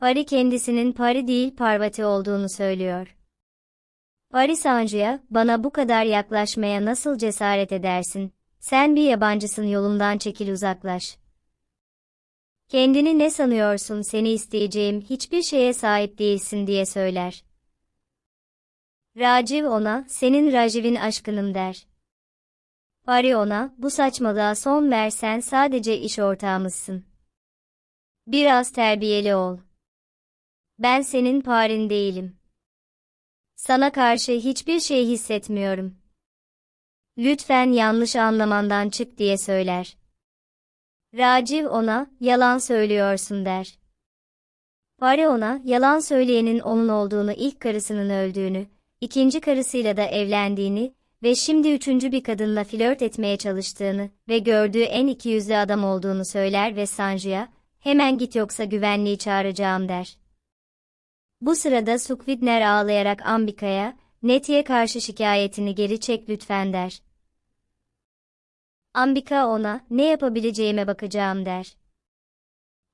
Pari kendisinin Pari değil Parvati olduğunu söylüyor. Pari Sancu'ya, bana bu kadar yaklaşmaya nasıl cesaret edersin? Sen bir yabancısın yolumdan çekil uzaklaş. Kendini ne sanıyorsun seni isteyeceğim hiçbir şeye sahip değilsin diye söyler. Raciv ona, senin Raciv'in aşkınım der. Pari ona, bu saçmalığa son versen sadece iş ortağımızsın. Biraz terbiyeli ol. Ben senin parin değilim. Sana karşı hiçbir şey hissetmiyorum. Lütfen yanlış anlamandan çık diye söyler. Raciv ona, yalan söylüyorsun der. Pari ona, yalan söyleyenin onun olduğunu ilk karısının öldüğünü, ikinci karısıyla da evlendiğini ve şimdi üçüncü bir kadınla flört etmeye çalıştığını ve gördüğü en ikiyüzlü adam olduğunu söyler ve Sanju'ya, hemen git yoksa güvenliği çağıracağım der. Bu sırada Sukvidner ağlayarak Ambika'ya, Neti'ye karşı şikayetini geri çek lütfen der. Ambika ona, ne yapabileceğime bakacağım der.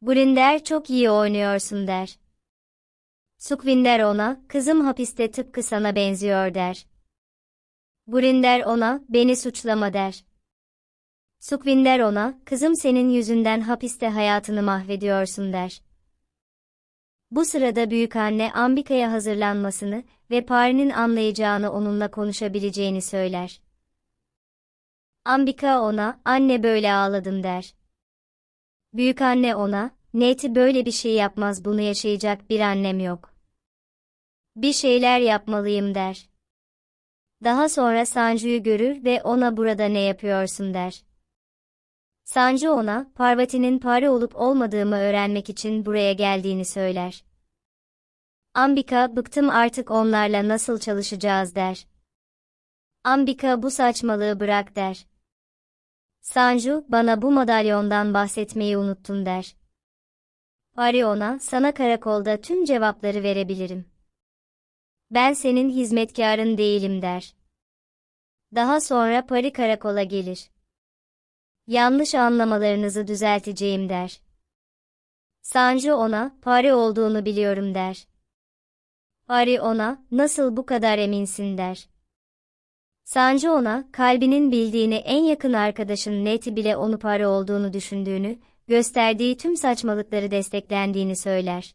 Grinder çok iyi oynuyorsun der. Sukvinder ona, kızım hapiste tıpkı sana benziyor der. Grinder ona, beni suçlama der. Sukvinder ona, kızım senin yüzünden hapiste hayatını mahvediyorsun der. Bu sırada büyükanne Ambika'ya hazırlanmasını ve Pari'nin anlayacağını onunla konuşabileceğini söyler. Ambika ona, anne böyle ağladım der. Büyükanne ona, Neti böyle bir şey yapmaz bunu yaşayacak bir annem yok. Bir şeyler yapmalıyım der. Daha sonra Sanju'yu görür ve ona burada ne yapıyorsun der. Sanju ona, Parvati'nin pare olup olmadığımı öğrenmek için buraya geldiğini söyler. Ambika, bıktım artık onlarla nasıl çalışacağız der. Ambika bu saçmalığı bırak der. Sanju, bana bu madalyondan bahsetmeyi unuttun der. Pari ona, sana karakolda tüm cevapları verebilirim. Ben senin hizmetkarın değilim der. Daha sonra Pari karakola gelir. Yanlış anlamalarınızı düzelteceğim der. Sanju ona, Pari olduğunu biliyorum der. Pari ona, nasıl bu kadar eminsin der. Sanju ona, kalbinin bildiğini en yakın arkadaşın Neti bile onu Pari olduğunu düşündüğünü, gösterdiği tüm saçmalıkları desteklendiğini söyler.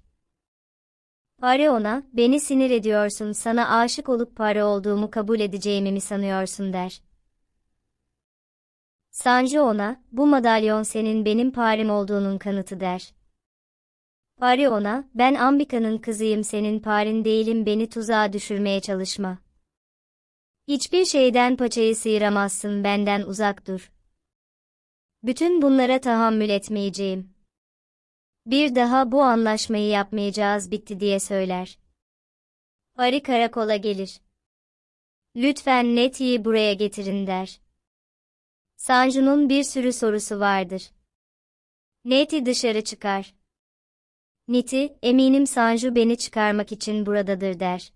Pare ona, beni sinir ediyorsun sana aşık olup pare olduğumu kabul edeceğimi mi sanıyorsun der. Sanju ona, bu madalyon senin benim parim olduğunun kanıtı der. Pari ona, ben Ambika'nın kızıyım senin parin değilim beni tuzağa düşürmeye çalışma. Hiçbir şeyden paçayı sıyıramazsın benden uzak dur. Bütün bunlara tahammül etmeyeceğim. Bir daha bu anlaşmayı yapmayacağız bitti diye söyler. Pari karakola gelir. Lütfen Neti'yi buraya getirin der. Sanju'nun bir sürü sorusu vardır. Neti dışarı çıkar. Niti, eminim Sanju beni çıkarmak için buradadır der.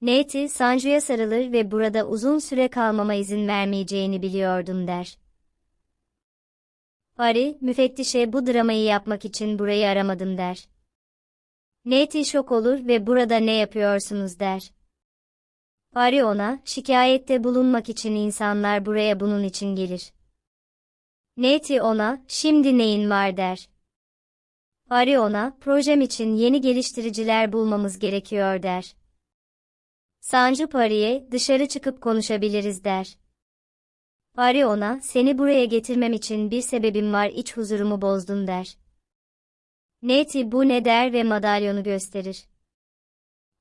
Neti, Sanju'ya sarılır ve burada uzun süre kalmama izin vermeyeceğini biliyordum der. Pari, müfettişe bu dramayı yapmak için burayı aramadım der. Neti şok olur ve burada ne yapıyorsunuz der. Pari ona, şikayette bulunmak için insanlar buraya bunun için gelir. Neti ona, şimdi neyin var der. Pari ona, projem için yeni geliştiriciler bulmamız gerekiyor der. Sancı Pari'ye, dışarı çıkıp konuşabiliriz der. Pari ona, seni buraya getirmem için bir sebebim var iç huzurumu bozdun der. Neti bu ne der ve madalyonu gösterir.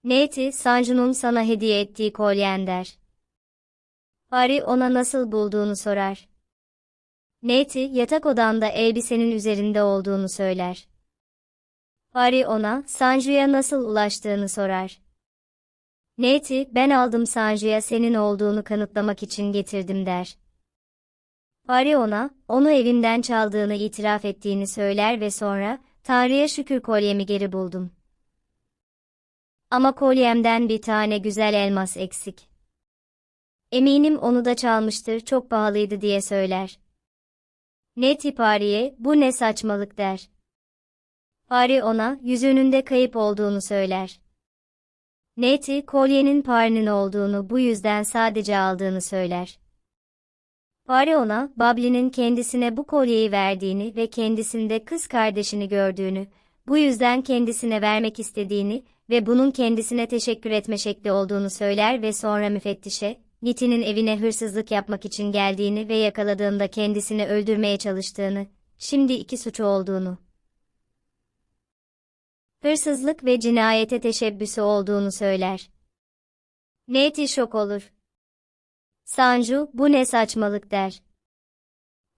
Neti, Sanju'nun sana hediye ettiği kolyen der. Pari ona nasıl bulduğunu sorar. Neti, yatak odanda elbisenin üzerinde olduğunu söyler. Pari ona, Sanju'ya nasıl ulaştığını sorar. Neti, ben aldım Sanju'ya senin olduğunu kanıtlamak için getirdim der. Pari ona, onu evinden çaldığını itiraf ettiğini söyler ve sonra, Tanrı'ya şükür kolyemi geri buldum. Ama kolyemden bir tane güzel elmas eksik. Eminim onu da çalmıştır, çok pahalıydı diye söyler. Ne Pari'ye, bu ne saçmalık der. Pari ona yüzüğünün de kayıp olduğunu söyler. Neti kolyenin Pari'nin olduğunu bu yüzden sadece aldığını söyler. Pari ona Babli'nin kendisine bu kolyeyi verdiğini ve kendisinde kız kardeşini gördüğünü, bu yüzden kendisine vermek istediğini ve bunun kendisine teşekkür etme şekli olduğunu söyler ve sonra müfettişe, Niti'nin evine hırsızlık yapmak için geldiğini ve yakaladığında kendisini öldürmeye çalıştığını, şimdi iki suçu olduğunu, hırsızlık ve cinayete teşebbüsü olduğunu söyler. Neti şok olur. Sanju, bu ne saçmalık der.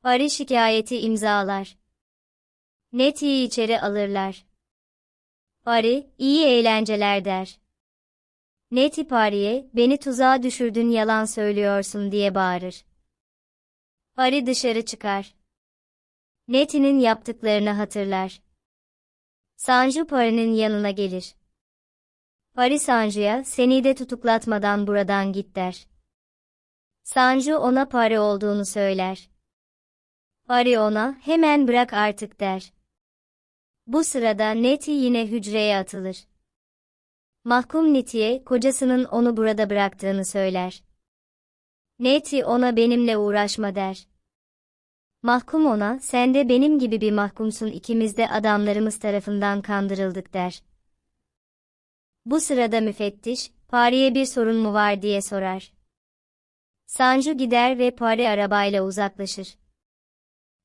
Pari şikayeti imzalar. Neti'yi içeri alırlar. Pari, iyi eğlenceler der. Neti Pari'ye, beni tuzağa düşürdün yalan söylüyorsun diye bağırır. Pari dışarı çıkar. Neti'nin yaptıklarını hatırlar. Sanju Pari'nin yanına gelir. Pari Sanju'ya, seni de tutuklatmadan buradan git der. Sanju ona Pari olduğunu söyler. Pari ona, hemen bırak artık der. Bu sırada Neti yine hücreye atılır. Mahkum Neti'ye kocasının onu burada bıraktığını söyler. Neti ona benimle uğraşma der. Mahkum ona sen de benim gibi bir mahkumsun ikimiz de adamlarımız tarafından kandırıldık der. Bu sırada müfettiş, Pari'ye bir sorun mu var diye sorar. Sanju gider ve Pari arabayla uzaklaşır.